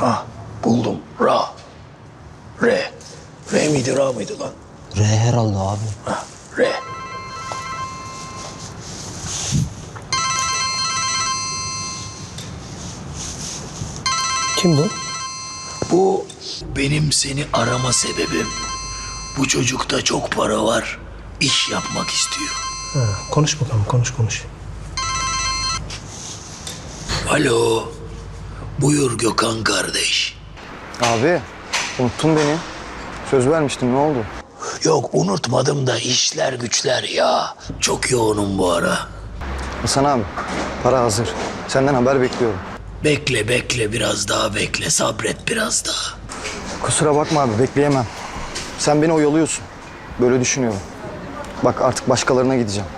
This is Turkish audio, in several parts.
Ah buldum. Ra. Re. Re miydi ra mıydı lan? R herhalde abi. Ha, re. Kim bu? Bu benim seni arama sebebim. Bu çocukta çok para var. İş yapmak istiyor. Ha, konuş bakalım konuş konuş. Alo. Buyur Gökhan kardeş. Abi unuttun beni. Söz vermiştim ne oldu? Yok unutmadım da işler güçler ya. Çok yoğunum bu ara. Hasan abi para hazır. Senden haber bekliyorum. Bekle bekle biraz daha bekle. Sabret biraz daha. Kusura bakma abi bekleyemem. Sen beni oyalıyorsun. Böyle düşünüyorum. Bak artık başkalarına gideceğim.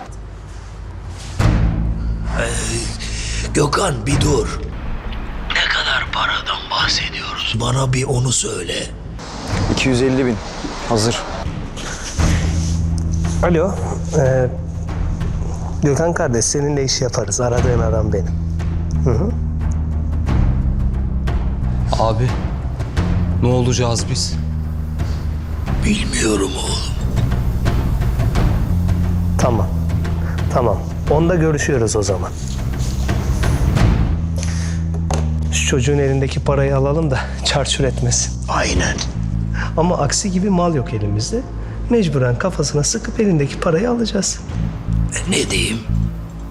Gökhan bir dur. Bana bir onu söyle. 250 bin hazır. Alo. ee, Gökhan kardeş seninle iş yaparız. Aradığın adam benim. Abi ne olacağız biz? Bilmiyorum oğlum. Tamam. Tamam. Onda görüşüyoruz o zaman. Şu çocuğun elindeki parayı alalım da çarçur etmesin. Aynen. Ama aksi gibi mal yok elimizde. Mecburen kafasına sıkıp elindeki parayı alacağız. E, ne diyeyim?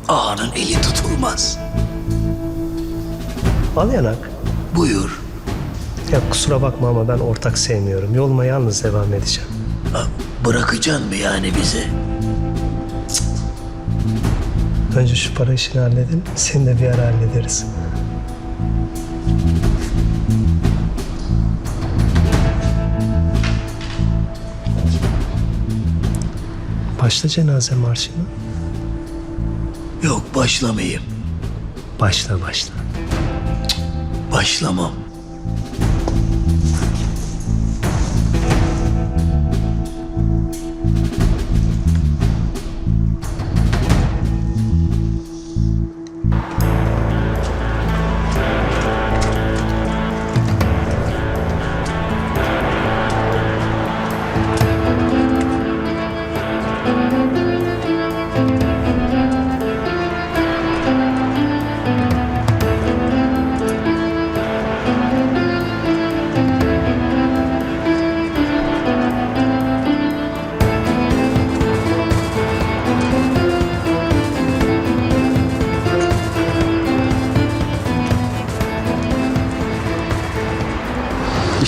Ağanın eli tutulmaz. Al yanak. Buyur. Ya kusura bakma ama ben ortak sevmiyorum. Yoluma yalnız devam edeceğim. Ha, Bırakacaksın mı yani bizi? Önce şu para işini halledelim. Seni de bir ara hallederiz. Başla cenaze marşını. Yok başlamayayım. Başla başla. Başlamam.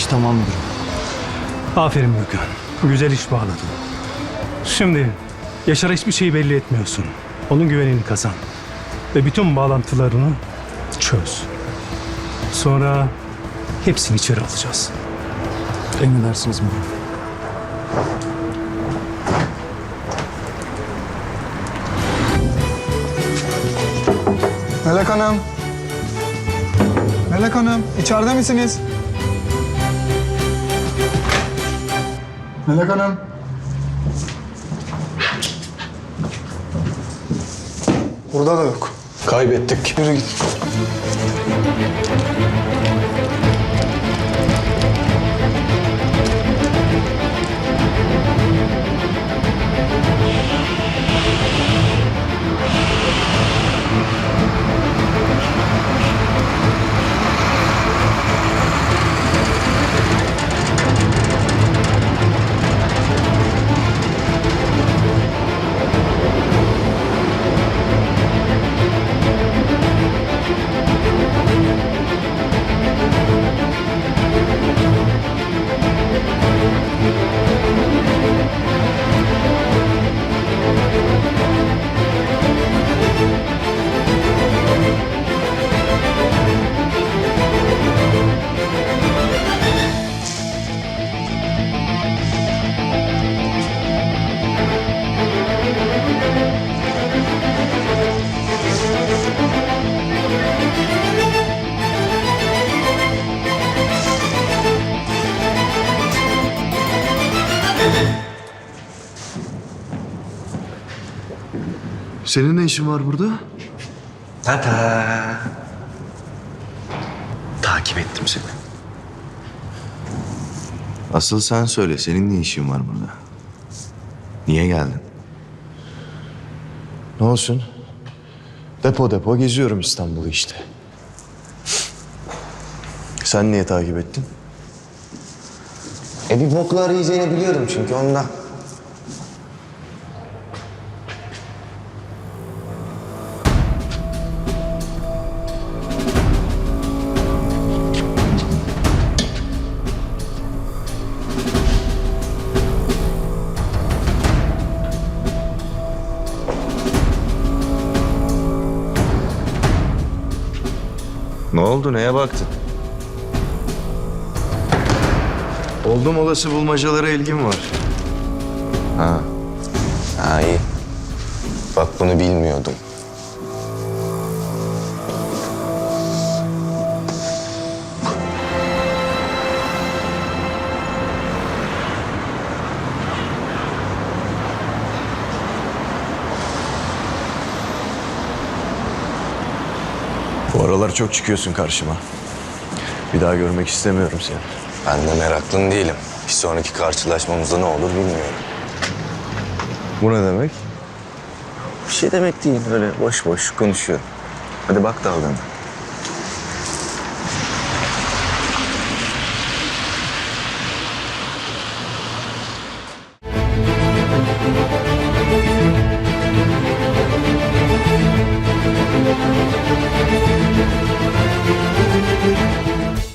İş tamam müdürüm. Aferin Gökhan. Güzel iş bağladın. Şimdi Yaşar'a hiçbir şeyi belli etmiyorsun. Onun güvenini kazan. Ve bütün bağlantılarını çöz. Sonra hepsini içeri alacağız. Emredersiniz müdürüm. Melek Hanım. Melek Hanım, içeride misiniz? Melek Hanım. Burada da yok. Kaybettik. Yürü git. Senin ne işin var burada? Tata. Takip ettim seni. Asıl sen söyle, senin ne işin var burada? Niye geldin? Ne olsun? Depo depo geziyorum İstanbul'u işte. Sen niye takip ettin? E bir boklu arayacağını biliyordum çünkü ondan. Ne oldu, neye baktın? Oldum olası bulmacalara ilgim var. Ha, Ha iyi. Bak bunu bilmiyordum. Bu aralar çok çıkıyorsun karşıma. Bir daha görmek istemiyorum seni. Ben de meraklın değilim. Bir sonraki karşılaşmamızda ne olur bilmiyorum. Bu ne demek? Bir şey demek değil öyle boş boş konuşuyorum. Hadi bak dalgana.